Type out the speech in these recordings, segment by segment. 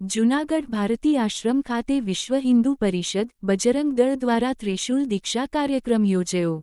જૂનાગઢ ભારતી આશ્રમ ખાતે વિશ્વ હિન્દુ પરિષદ બજરંગ દળ દ્વારા ત્રિશૂલ દીક્ષા કાર્યક્રમ યોજાયો.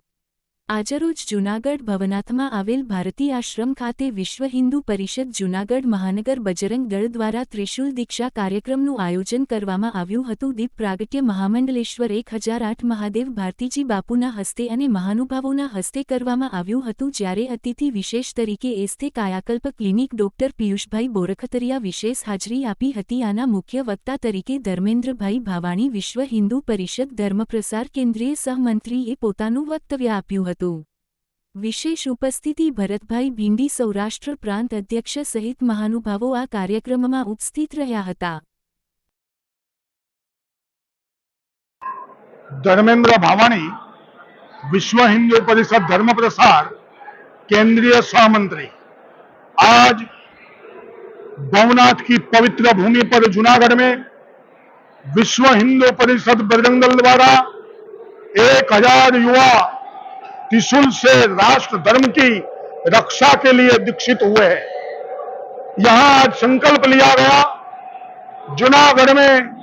આજરોજ જૂનાગઢ ભવનાથમાં આવેલ ભારતી આશ્રમ ખાતે વિશ્વ હિન્દુ પરિષદ જૂનાગઢ મહાનગર બજરંગ દળ દ્વારા ત્રિશૂલ દીક્ષા કાર્યક્રમનું આયોજન કરવામાં આવ્યું હતું. દીપ પ્રાગટ્ય મહામંડલેશ્વર એક હજાર આઠ મહાદેવ ભારતીજી બાપુના હસ્તે અને મહાનુભાવોના હસ્તે કરવામાં આવ્યું હતું. જ્યારે અતિથિ વિશેષ તરીકે એસ્થે કાયાકલ્પ ક્લિનિક ડોક્ટર પિયુષભાઈ બોરખતરિયા વિશેષ હાજરી આપી હતી. આના મુખ્ય વક્તા તરીકે ધર્મેન્દ્રભાઈ ભાવાણી વિશ્વ હિન્દુ પરિષદ ધર્મપ્રસાર કેન્દ્રીય સહમંત્રીએ પોતાનું વક્તવ્ય આપ્યું હતું. વિશેષ ઉપસ્થિતિ ભરતભાઈ ભીંડી સૌરાષ્ટ્ર પ્રાંત અધ્યક્ષ સહિત મહાનુભાવો આ કાર્યક્રમમાં ઉપસ્થિત રહ્યા હતા धर्मेंद्र भावानी विश्व हिंदू परिषद धर्म प्रसार केंद्रीय सहमंत्री आज भवनाथ की पवित्र भूमि पर जूनागढ़ में विश्व हिंदू परिषद बजरंग दल द्वारा एक हजार युवा त्रिशूल से राष्ट्र धर्म की रक्षा के लिए दीक्षित हुए हैं। यहाँ आज संकल्प लिया गया, जूनागढ़ में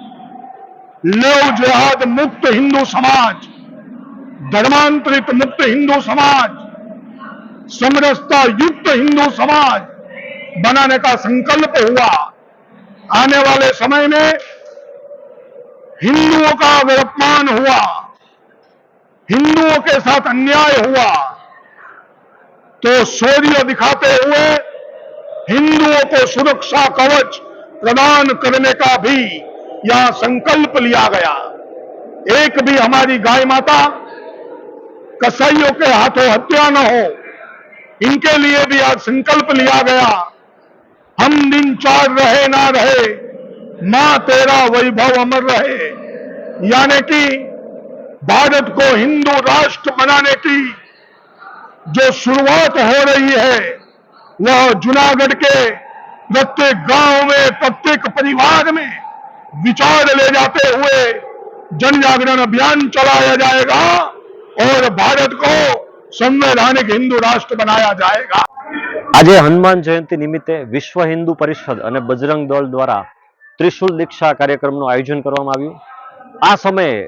लेव जिहाद मुक्त हिंदू समाज, धर्मांतरित मुक्त हिंदू समाज, समरसता युक्त हिंदू समाज बनाने का संकल्प हुआ। आने वाले समय में हिंदुओं का अगर अपमान हुआ। हिंदुओं के साथ अन्याय हुआ। तो शौर्य दिखाते हुए हिंदुओं को सुरक्षा कवच प्रदान करने का भी यहाँ संकल्प लिया गया। एक भी हमारी गाय माता कसाईयों के हाथों हत्या न हो, इनके लिए भी आज संकल्प लिया गया। हम दिन चार रहे ना रहे, माँ तेरा वैभव अमर रहे। यानी कि भारत को हिंदू राष्ट्र बनाने की जो शुरुआत हो रही है वह जूनागढ़ के प्रत्येक गांव में प्रत्येक परिवार में विचार ले जाते हुए जन जागरण अभियान चलाया जाएगा और भारत को संवैधानिक हिंदू राष्ट्र बनाया जाएगा આજે હનુમાન જયંતિ નિમિત્તે વિશ્વ હિન્દુ પરિષદ અને બજરંગ દળ દ્વારા ત્રિશુલ દીક્ષા કાર્યક્રમનું આયોજન કરવામાં આવ્યું આ સમયે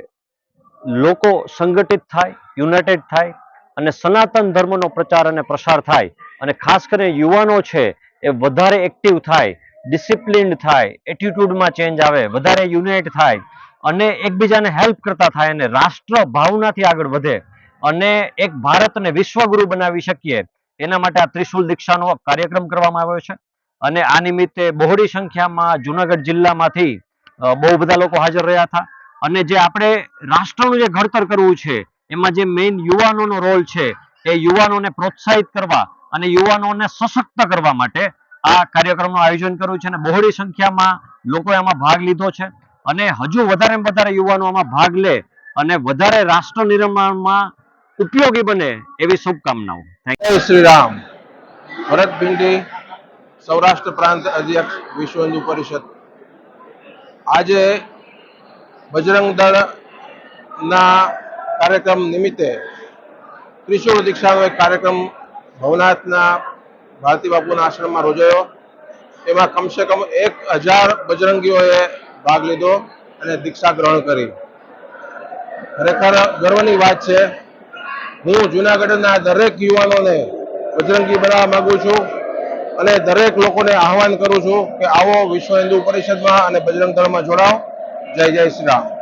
લોકો સંગઠિત થાય, યુનાઇટેડ થાય અને સનાતન ધર્મનો પ્રચાર અને પ્રસાર થાય. અને ખાસ કરીને યુવાનો છે એ વધારે એક્ટિવ થાય ડિસિપ્લિન્ડ થાય એટીટ્યુડમાં ચેન્જ આવે, વધારે યુનાઇટ થાય અને એકબીજાને હેલ્પ કરતા થાય અને રાષ્ટ્ર ભાવનાથી આગળ વધે. અને એક ભારતને વિશ્વગુરુ બનાવી શકીએ, એના માટે આ ત્રિશુલ દીક્ષાનો કાર્યક્રમ કરવામાં આવ્યો છે. અને આ નિમિત્તે બહોળી સંખ્યામાં જુનાગઢ જિલ્લામાંથી બહુ બધા લોકો હાજર રહ્યા હતા. અને જે આપણે રાષ્ટ્રનું જે ઘડતર કરવું છે, એમાં જે મેઇન યુવાનોનો રોલ છે, એ યુવાનોને પ્રોત્સાહિત કરવા અને યુવાનોને સશક્ત કરવા માટે આ કાર્યક્રમનું આયોજન કર્યું છે અને બહોળી સંખ્યામાં લોકોએ આમાં ભાગ લીધો છે. અને હજુ વધારે વધારે યુવાનો આમાં ભાગ લે અને વધારે રાષ્ટ્ર નિર્માણમાં ઉપયોગી બને એવી શુભકામનાઓ. શ્રી રામ ભરત ભીંડી, સૌરાષ્ટ્ર પ્રાંત અધ્યક્ષ વિશ્વ હિન્દુ પરિષદ. આજે બજરંગ દળના કાર્યક્રમ નિમિત્તે ત્રિશુળ દીક્ષાનો એક કાર્યક્રમ ભવનાથના ભારતી બાપુના આશ્રમમાં યોજાયો એમાં કમસે કમ એક હજાર બજરંગીઓએ ભાગ લીધો અને દીક્ષા ગ્રહણ કરી. ખરેખર ગર્વની વાત છે, હું જુનાગઢના દરેક યુવાનોને બજરંગી બનાવવા માંગુ છું અને દરેક લોકોને આહવાન કરું છું કે આવો વિશ્વ હિન્દુ પરિષદમાં અને બજરંગ દળમાં જોડાઓ. જય જય શ્રી રામ